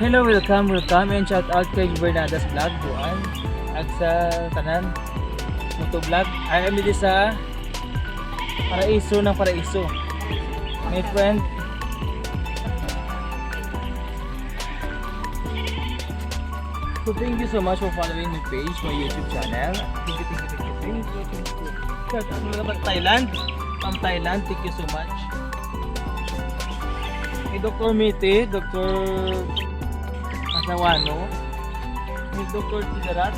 Hello, welcome, welcome, and shout out kay Bernarda's Vlog, Juan, at sa kanan, Moto Vlog. I am dito sa Paraiso ng Paraiso. My friend, So thank you so much for following my page, my YouTube channel. Thank you, thank you, thank you, thank you, thank you. Shout out Thailand. From Thailand, thank you so much. Dr. Mite, Dr. Asawano, kay Dr. Tigarat,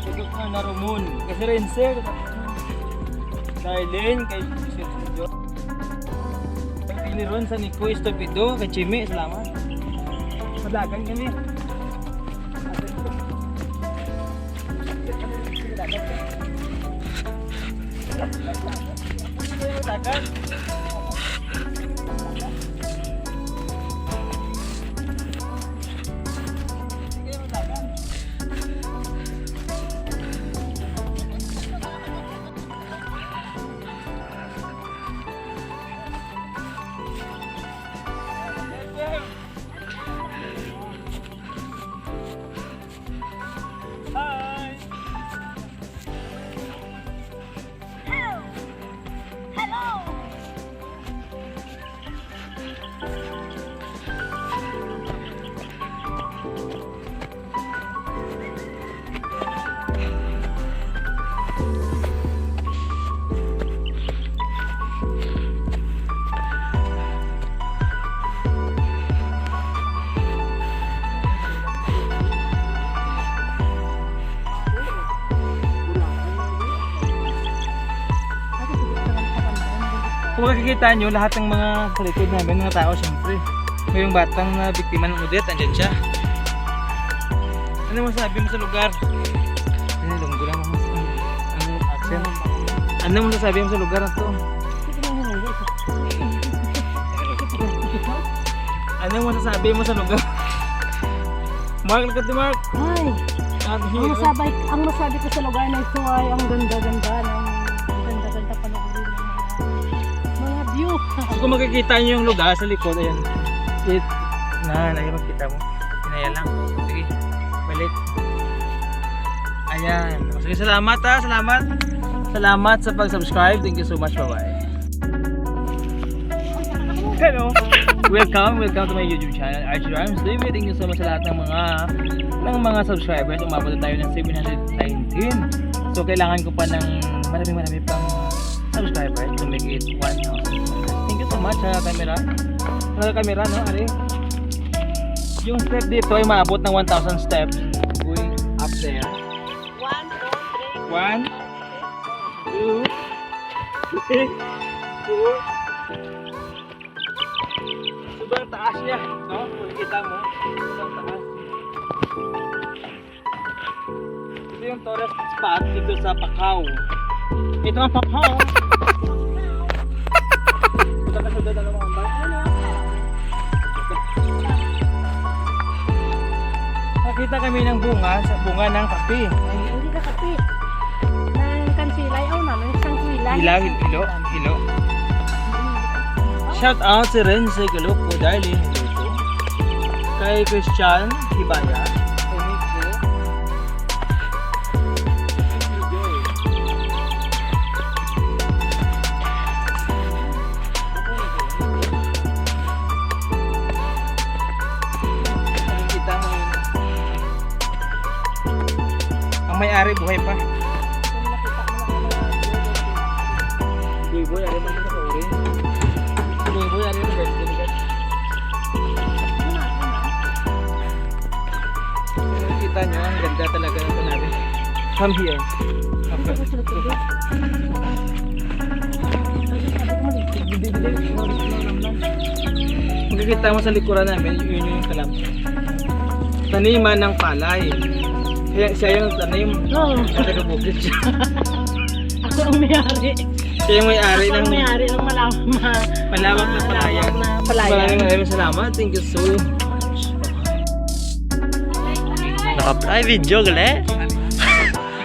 kay Dr. Narumun, kay Sir Rense, Darlene, kay Sir Sergio, kay Liron sa Nico Estupido, kay Chime, salamat. Madagan kami. Madagan. Kung makikita nyo, lahat ng mga sa likod namin, mga tao syempre. Ngayong batang na biktima ng udet, andyan siya. Ano masabi mo sa lugar? Ano, lunggo lang mo. Ano, accent? Ano mo sasabi mo sa lugar na to? Ano mo sasabi mo sa lugar? Mark, look at the mark. Ay, Out ang masabi, ang masabi ko sa lugar na ito ay ang ganda-ganda ng Kung makikita nyo yung lugar sa likod, ayan. It, na, na, makita mo. Pinaya lang. Sige, balik. Ayan. Sige, salamat ha. Salamat. Salamat sa pag-subscribe. Thank you so much. Bye-bye. Hello. Welcome, welcome to my YouTube channel, Archie Rhymes David. Thank you so much sa lahat ng mga ng mga subscribers. Umabot na tayo ng 719. So, kailangan ko pa ng marami marami pang subscribers to make it 1,000. Much sa camera. Sa camera, no, Ari? Yung step dito ay maabot ng 1,000 steps. Going up there. One, two, three. One, two, three, four. Sobrang taas niya, no? Kung kita mo, sobrang taas. Ito yung tourist spot dito sa Pacau. Ito ang Pacau. Nakita kami ng bunga sa bunga ng kape. Ay, hindi ka kapit. Nang kansilay, oh, naman isang kuilay. Hilaw, hilo, hilo. Shout out si Renze Galupo, darling, Galupo. Kay Christian Hibaya. Ang may-ari buhay pa. Kung nakita mo na ang mga view, Boy, boy, ari mo sa orin. Boy, boy, ari mo ano na? Nakikita nyo, ang ganda talaga ng namin. Come here. Makikita mo sa likuran namin, yun yung kalam. Taniman ng palay. Kaya siya yung tanim. Oo, At taga-bukid siya. ako ang may-ari. Siya yung may-ari Ako ng ang may-ari ng malam, ma, malawak na palayan. malawak na palayan. Maraming maraming salamat. Thank you so much. Naka-apply video gali.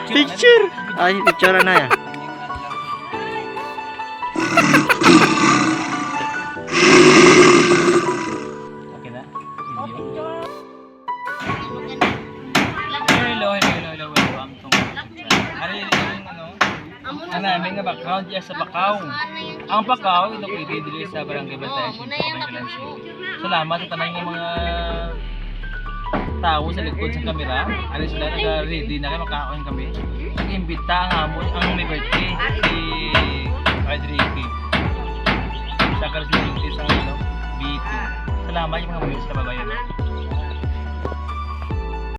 Picture. Ay, picture na ya. Account diya sa Bakaw. Ang Bakaw, ito ko dili sa Barangay Bantayan, Salamat sa tanan ng mga tao sa likod sa kamera. Ano sila, nag-ready na kayo, makakain kami. Nag-imbita ang amon, ang may birthday, si Adrique. Sa Karsilitis ang ano, B2. Salamat yung mga viewers na babayan.